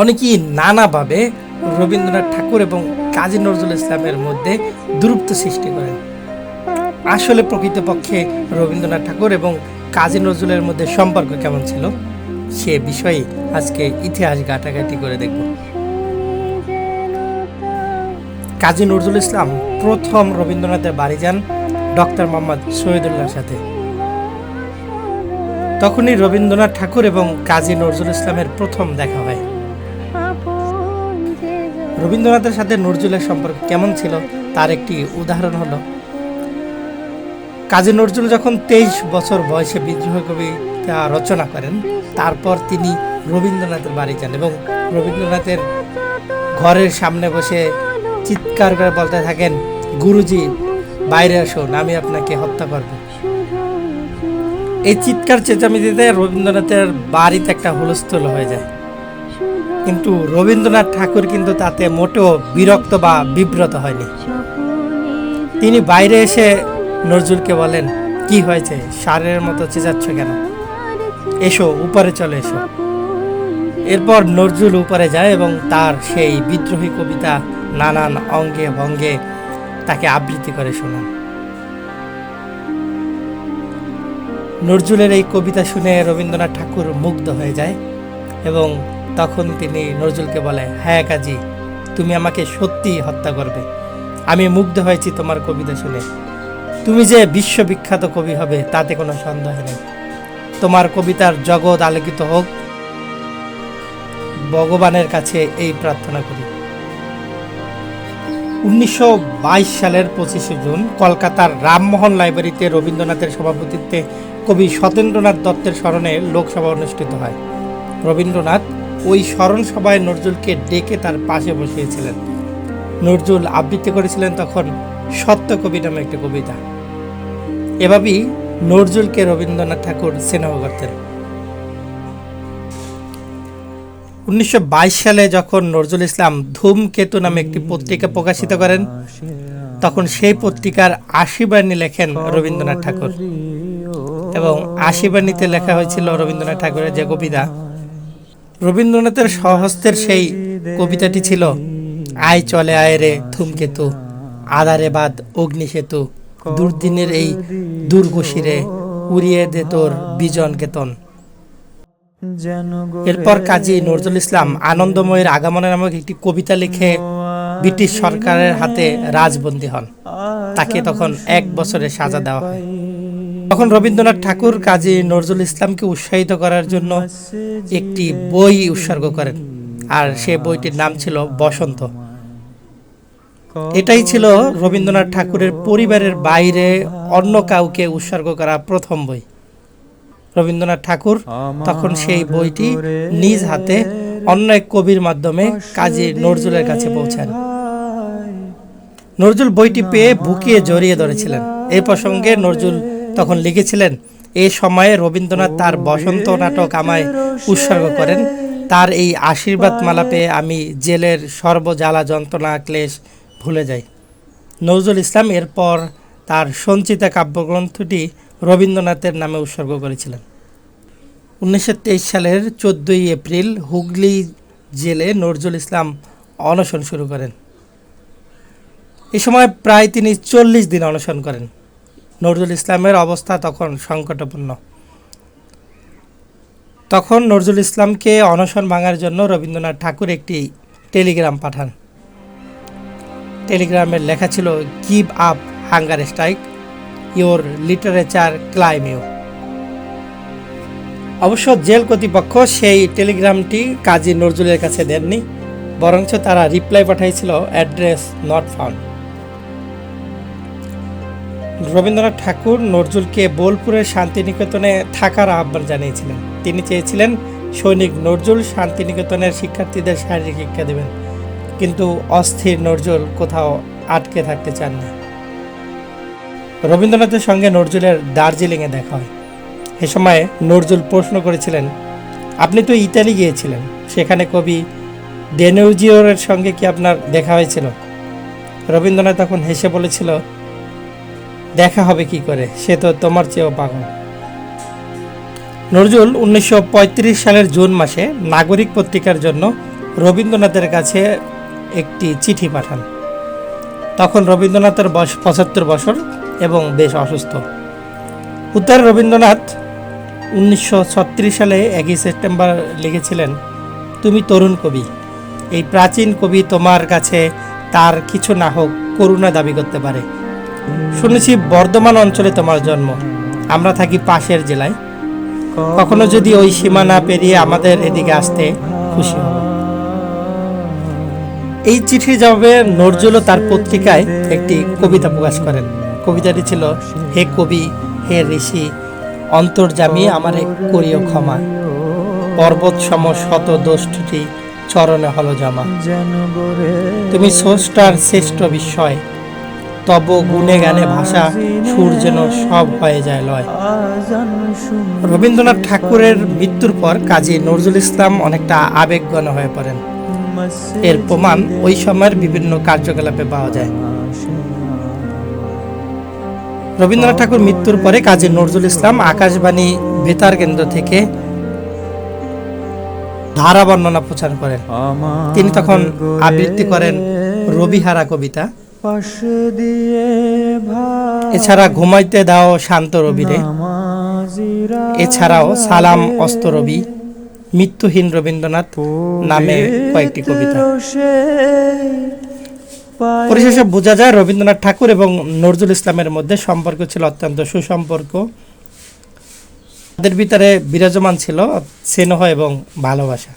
অনেকেই নানাভাবে রবীন্দ্রনাথ ঠাকুর এবং কাজী নজরুল ইসলামের মধ্যে দূরত্ব সৃষ্টি করেন। আসলে প্রকৃতপক্ষে রবীন্দ্রনাথ ঠাকুর এবং কাজী নজরুলের মধ্যে সম্পর্ক কেমন ছিল, সে বিষয়ে আজকে ইতিহাস ঘাটাঘাটি করে দেখব। কাজী নজরুল ইসলাম প্রথম রবীন্দ্রনাথের বাড়ি যান ডক্টর মোহাম্মদ শহীদুল্লাহর সাথে। তখনই রবীন্দ্রনাথ ঠাকুর এবং কাজী নজরুল ইসলামের প্রথম দেখা হয়। রবীন্দ্রনাথের সাথে নজরুলের সম্পর্ক কেমন ছিল, তার একটি উদাহরণ হলো, কাজী নজরুল যখন তেইশ বছর বয়সে বিদ্রোহ কবিতা রচনা করেন, তারপর তিনি রবীন্দ্রনাথের বাড়ি যান এবং রবীন্দ্রনাথের ঘরের সামনে বসে চিৎকার করে বলতে থাকেন, গুরুজি, বাইরে আসুন আমি আপনাকে হত্যা করব। এই চিৎকার চেঁচামেচিতে রবীন্দ্রনাথের বাড়িতে একটা হুলস্থুল হয়ে যায়। কিন্তু রবীন্দ্রনাথ ঠাকুর কিন্তু তাতে মোটেও বিরক্ত বা বিব্রত হয়নি। তিনি বাইরে এসে নজরুলকে বলেন, কি হয়েছে? সারের মতো চেঁচাচ্ছ কেন? এসো, উপরে চলে এসো। এরপর নজরুল উপরে যায় এবং তার সেই বিদ্রোহী কবিতা নানান অঙ্গে ভঙ্গে তাকে আবৃত্তি করে শোনান। নজরুলের এই কবিতা শুনে রবীন্দ্রনাথ ঠাকুর মুগ্ধ হয়ে যায় এবং তখন তিনি নজরুলকে বলে হ্যাঁ কাজী, তুমি আমাকে সত্যি হত্যা করবে। আমি মুগ্ধ হয়েছি তোমার কবিতা শুনে। তুমি যে বিশ্ববিখ্যাত কবি হবে, তাতে কোনো সন্দেহ নেই। তোমার কবিতার জগৎ আলোকিত হোক। ভগবানের কাছে এই প্রার্থনা করি। উনিশশো বাইশ সালের পঁচিশে জুন কলকাতার রামমোহন লাইব্রেরিতে রবীন্দ্রনাথের সভাপতিত্বে কবি সত্যেন্দ্রনাথ দত্তের স্মরণে লোকসভা অনুষ্ঠিত হয়। রবীন্দ্রনাথ ওই স্মরণ সভায় নজরুলকে ডেকে তার পাশে বসিয়েছিলেন। নজরুল আবৃত্তি করেছিলেন তখন সত্য কবি নামে একটি কবিতা। এভাবেই নজরুলকে রবীন্দ্রনাথ ঠাকুর স্নেহ করতেন। উনিশশো বাইশ সালে যখন নজরুল ইসলাম ধূমকেতু নামে একটি পত্রিকা প্রকাশিত করেন, তখন সেই পত্রিকার আশিবাণী লেখেন রবীন্দ্রনাথ ঠাকুর। এবং আশিবাণীতে লেখা হয়েছিল রবীন্দ্রনাথ ঠাকুরের যে কবিতা রবীন্দ্রনাথের সহস্তের সেই কবিতাটি ছিল, আয় চলে, আয় রে ধূমকেতু, আধারে বাদ অগ্নি সেতু দুর্দিনের এই দুর্গশিরে উড়িয়ে দে তোর বিজন কেতন। এরপর কাজী নজরুল ইসলাম আনন্দময়ের আগমনে নামক একটি কবিতা লিখে ব্রিটিশ সরকারের হাতে রাজবন্দী হন। তাকে তখন এক বছরের সাজা দেওয়া হয়। তখন রবীন্দ্রনাথ ঠাকুর কাজী নজরুল ইসলামকে উৎসাহিত করার জন্য একটি বই উৎসর্গ করেন। আর সে বইটির নাম ছিল বসন্ত। এটাই ছিল রবীন্দ্রনাথ ঠাকুরের পরিবারের বাইরে অন্য কাউকে উৎসর্গ করা প্রথম বই। রবীন্দ্রনাথ ঠাকুর তখন সেই বইটি নিজ হাতে অন্য এক কবির মাধ্যমে কাজী নজরুলের কাছে পৌঁছান। নজরুল বইটি পেয়ে বুকিয়ে জড়িয়ে ধরেছিলেন। এই প্রসঙ্গে নজরুল তখন লিখেছিলেন এই সময়ে রবীন্দ্রনাথ তার বসন্ত নাটক আমায় উৎসর্গ করেন। তার এই আশীর্বাদ মালা পেয়ে আমি জেলের সর্বজ্বালা যন্ত্রণা ক্লেশ ভুলে যাই। নজরুল ইসলাম এরপর তার সঞ্চিতা কাব্যগ্রন্থটি রবীন্দ্রনাথের নামে উৎসর্গ করেছিলেন। উনিশশো তেইশ সালের চোদ্দোই এপ্রিল হুগলি জেলে নজরুল ইসলাম অনশন শুরু করেন। এ সময় প্রায় তিনি চল্লিশ দিন অনশন করেন। নজরুল ইসলামের অবস্থা তখন সংকটপূর্ণ। তখন নজরুল ইসলামকে অনশন ভাঙার জন্য রবীন্দ্রনাথ ঠাকুর একটি টেলিগ্রাম পাঠান। টেলিগ্রামের লেখা ছিল, give up hunger strike, your literature claim you. অবশ্য জেল কর্তৃপক্ষ সেই টেলিগ্রামটি কাজী নজরুলের কাছে দেননি, বরঞ্চ তারা reply পাঠাইছিল, address not found. Rabindranath Thakur নজরুলকে বোলপুরের শান্তিনিকেতনে থাকার আহ্বান জানিয়েছিলেন। তিনি চেয়েছিলেন সৈনিক নজরুল শান্তিনিকেতনের শিক্ষার্থীদের শারীরিক শিক্ষা দেবেন। কিন্তু অস্থির নজরুল কোথাও আটকে থাকতে চাননি। রবীন্দ্রনাথের সঙ্গে নজরুলের দার্জিলিংয়ে দেখা হয়। এ সময় নজরুল প্রশ্ন করেছিলেন, আপনি তো ইতালি গিয়েছিলেন, সেখানে কবি ডেনেউজিওরের সঙ্গে কি আপনার দেখা হয়েছিল? রবীন্দ্রনাথ তখন হেসে বলেছিল দেখা হবে কি করে? সে তো তোমার চেয়েও পাগল। নজরুল উনিশশো পঁয়ত্রিশ সালের জুন মাসে নাগরিক পত্রিকার জন্য রবীন্দ্রনাথের কাছে একটি চিঠি পাঠান। তখন রবীন্দ্রনাথের বয়স পঁচাত্তর বছর এবং বেশ অসুস্থ। উত্তর রবীন্দ্রনাথ উনিশশো ছত্রিশ সালে একই সেপ্টেম্বর লিখেছিলেন, তুমি তরুণ কবি। এই প্রাচীন কবি তোমার কাছে তার কিছু না হোক করুণা দাবি করতে পারে। শুনেছি বর্ধমান অঞ্চলে তোমার জন্ম। আমরা থাকি পাশের জেলায়। কখনো যদি ওই সীমানা পেরিয়ে আমাদের এদিকে আসতে খুশি হব। এই চিঠির জবাবে নজরুলও তার পত্রিকায় একটি কবিতা প্রকাশ করেন। কবিতাটি ছিল হে কবি হে ঋষি অন্তর্জামী আমারে করিও ক্ষমা। পর্বত সম শত দোষ্ঠটি চরণে হল জমা। তুমি স্রষ্টার শ্রেষ্ঠ বিস্ময় তব গুণে গানে ভাষা সুর যেন সব হয়ে যায় লয়। রবীন্দ্রনাথ ঠাকুরের মৃত্যুর পর কাজী নজরুল ইসলাম অনেকটা আবেগঘন হয়ে পড়েন। এর প্রমাণ ওই সময়ের বিভিন্ন কার্যকলাপে পাওয়া যায়। রবীন্দ্রনাথ ঠাকুর মৃত্যুর পরে কাজী নজরুল ইসলাম আকাশবাণী বেতার কেন্দ্র থেকে ধারা বর্ণনা প্রচার করেন। তিনি তখন আবৃত্তি করেন রবিহারা কবিতা। এছাড়া ঘুমাইতে দাও শান্ত রবিরে। এছাড়াও সালাম অস্ত রবি মৃত্যুহীন রবীন্দ্রনাথ নামে কয়েকটি কবিতা। পরিশেষে বোঝা যায় রবীন্দ্রনাথ ঠাকুর এবং নজরুল ইসলামের মধ্যে সম্পর্ক ছিল অত্যন্ত সুসম্পর্ক। তাদের ভিতরে বিরাজমান ছিল স্নেহ এবং ভালোবাসা।